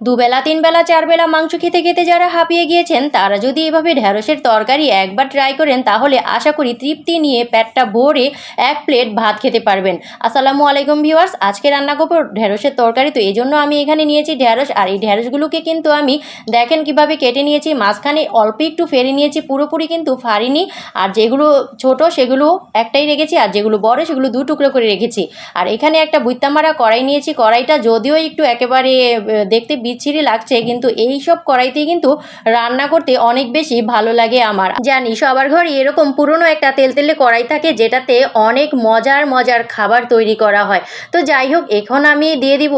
দুবেলা, তিনবেলা, চারবেলা মাংস খেতে খেতে যারা হাঁপিয়ে গিয়েছেন, তারা যদি এভাবে ঢ্যাঁড়সের তরকারি একবার ট্রাই করেন, তাহলে আশা করি তৃপ্তি নিয়ে পেটটা ভরে এক প্লেট ভাত খেতে পারবেন। আসসালামু আলাইকুম ভিউয়ার্স আজকে রান্না করব ঢ্যাঁড়সের তরকারি। তো এই জন্য আমি এখানে নিয়েছি ঢ্যাঁড়স, আর এই ঢ্যাঁড়সগুলোকে কিন্তু আমি দেখেন কীভাবে কেটে নিয়েছি। মাঝখানে অল্প একটু ফেরে নিয়েছি, পুরোপুরি কিন্তু ফারিনি আর যেগুলো ছোট, সেগুলো একটাই রেখেছি, আর যেগুলো বড়, সেগুলো দু টুকরো করে রেখেছি। আর এখানে একটা বুত্তামারা কড়াই নিয়েছি। কড়াইটা যদিও একটু একেবারে দেখতে বিচ্ছিরি লাগছে, কিন্তু এই সব কড়াইতে কিন্তু রান্না করতে অনেক বেশি ভালো লাগে আমার। জানি, সবার ঘরে এরকম পুরনো একটা তেলতেলে কড়াই থাকে, যেটাতে অনেক মজার মজার খাবার তৈরি করা হয়। তো যাই হোক, এখন আমি দিয়ে দিব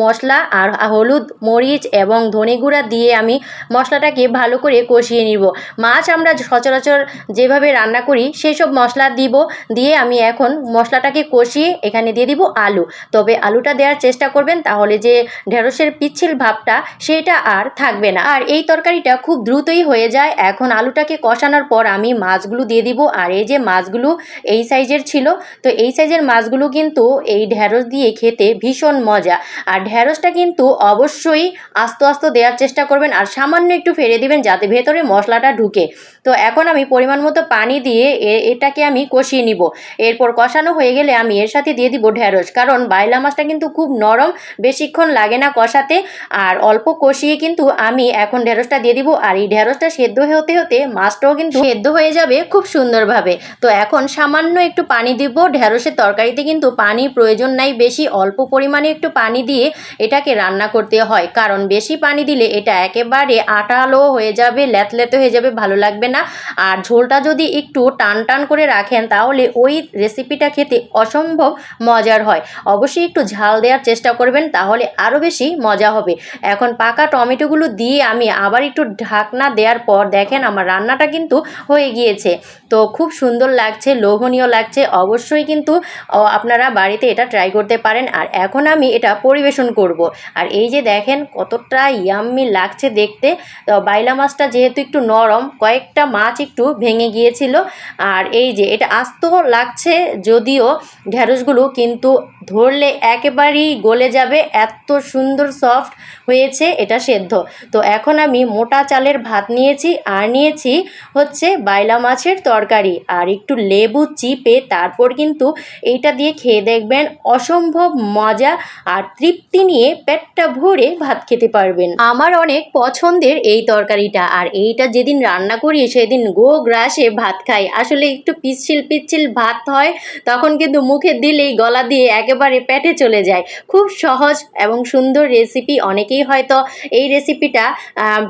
মশলা আর হলুদ, মরিচ এবং ধনে গুঁড়া দিয়ে আমি মশলাটাকে ভালো করে কষিয়ে নিব। মাছ আমরা সচরাচর যেভাবে রান্না করি সেই সব মশলা দিব, দিয়ে আমি এখন মশলাটাকে কষিয়ে এখানে দিয়ে দিব আলু। তবে আলুটা দেওয়ার চেষ্টা করবেন, তাহলে যে ঢেঁড়সের পিচ্ছিল ভাবটা সেটা আর থাকবে না। আর এই তরকারিটা খুব দ্রুতই হয়ে যায়। এখন আলুটাকে কষানোর পর আমি মাছগুলো দিয়ে দিব। আর এই যে মাছগুলো এই সাইজের ছিল, তো এই সাইজের মাছগুলো কিন্তু এই ঢ্যাঁড়স দিয়ে খেতে ভীষণ মজা। আর ঢ্যাঁড়সটা কিন্তু অবশ্যই আস্তে আস্তে দেওয়ার চেষ্টা করবেন আর সামান্য একটু ফেলে দিবেন যাতে ভেতরে মশলাটা ঢুকে। তো এখন আমি পরিমাণ মতো পানি দিয়ে এটাকে আমি কষিয়ে নিব। এরপর কষানো হয়ে গেলে আমি এর সাথে দিয়ে দিব ঢ্যাঁড়স কারণ বাইলা মাছটা কিন্তু খুব নরম, বেশিক্ষণ লাগে না কষাতে। আর অল্প কষিয়ে কিন্তু আমি এখন ঢেঁড়সটা দিয়ে দিব। আর এই ঢেঁড়সটা সেদ্ধ হতে হতে মাছটাও কিন্তু সেদ্ধ হয়ে যাবে খুব সুন্দরভাবে। তো এখন সামান্য একটু পানি দিব। ঢেঁড়সের তরকারিতে কিন্তু পানি প্রয়োজন নাই। বেশি অল্প পরিমাণে একটু পানি দিয়ে এটাকে রান্না করতে হয়। কারণ বেশি পানি দিলে এটা একেবারে আটালো হয়ে যাবে ল্যাতলেতে হয়ে যাবে, ভালো লাগবে না। আর ঝোলটা যদি একটু টান টান করে রাখেন, তাহলে ওই রেসিপিটা খেতে অসম্ভব মজার হয়। অবশ্যই একটু ঝাল দেওয়ার চেষ্টা করবেন, তাহলে আরও বেশি মজা হবে। এখন পাকা টমেটোগুলো দিয়ে আমি আবার একটু ঢাকনা দেওয়ার পর দেখেন আমার রান্নাটা কিন্তু হয়ে গিয়েছে। তো খুব সুন্দর লাগছে, লোভনীয় লাগছে। অবশ্যই কিন্তু আপনারা বাড়িতে এটা ট্রাই করতে পারেন। আর এখন আমি এটা পরিবেশন করব। আর এই যে দেখেন কতটা ইয়াম্মি লাগছে দেখতে। বাইলা মাছটা যেহেতু একটু নরম, কয়েকটা মাছ একটু ভেঙে গিয়েছিল। আর এই যে এটা আস্ত লাগছে যদিও ঢ্যাঁড়সগুলো কিন্তু ধরলে একেবারেই গলে যাবে। এত সুন্দর সফট হয়েছে, এটা সেদ্ধ। তো এখন আমি মোটা চালের ভাত নিয়েছি, আর নিয়েছি হচ্ছে বাইলা মাছের তরকারি। আর একটু লেবু চিপে তারপর কিন্তু এইটা দিয়ে খেয়ে দেখবেন অসম্ভব মজা আর তৃপ্তি নিয়ে পেটটা ভরে ভাত খেতে পারবেন। আমার অনেক পছন্দের এই তরকারিটা, আর এইটা যেদিন রান্না করি সেদিন গো গ্রাসে ভাত খাই। আসলে একটু পিচ্ছিল পিচ্ছিল ভাত হয়, তখন কিন্তু মুখে দিলেই গলা দিয়ে একেবারে পেটে চলে যায়। খুব সহজ এবং সুন্দর রেসিপি অনেকেই হয়তো এই রেসিপিটা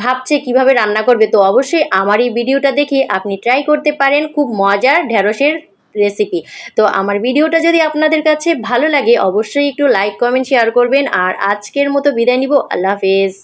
ভাবছে কীভাবে রান্না করবে। তো অবশ্যই আমার এই ভিডিওটা দেখে আপনি ট্রাই করতে পারেন। খুব মজার ঢ্যাঁড়সের রেসিপি তো আমার ভিডিওটা যদি আপনাদের কাছে ভালো লাগে, অবশ্যই একটু লাইক কমেন্ট শেয়ার করবেন। আর আজকের মতো বিদায় নিব। আল্লাহ হাফেজ।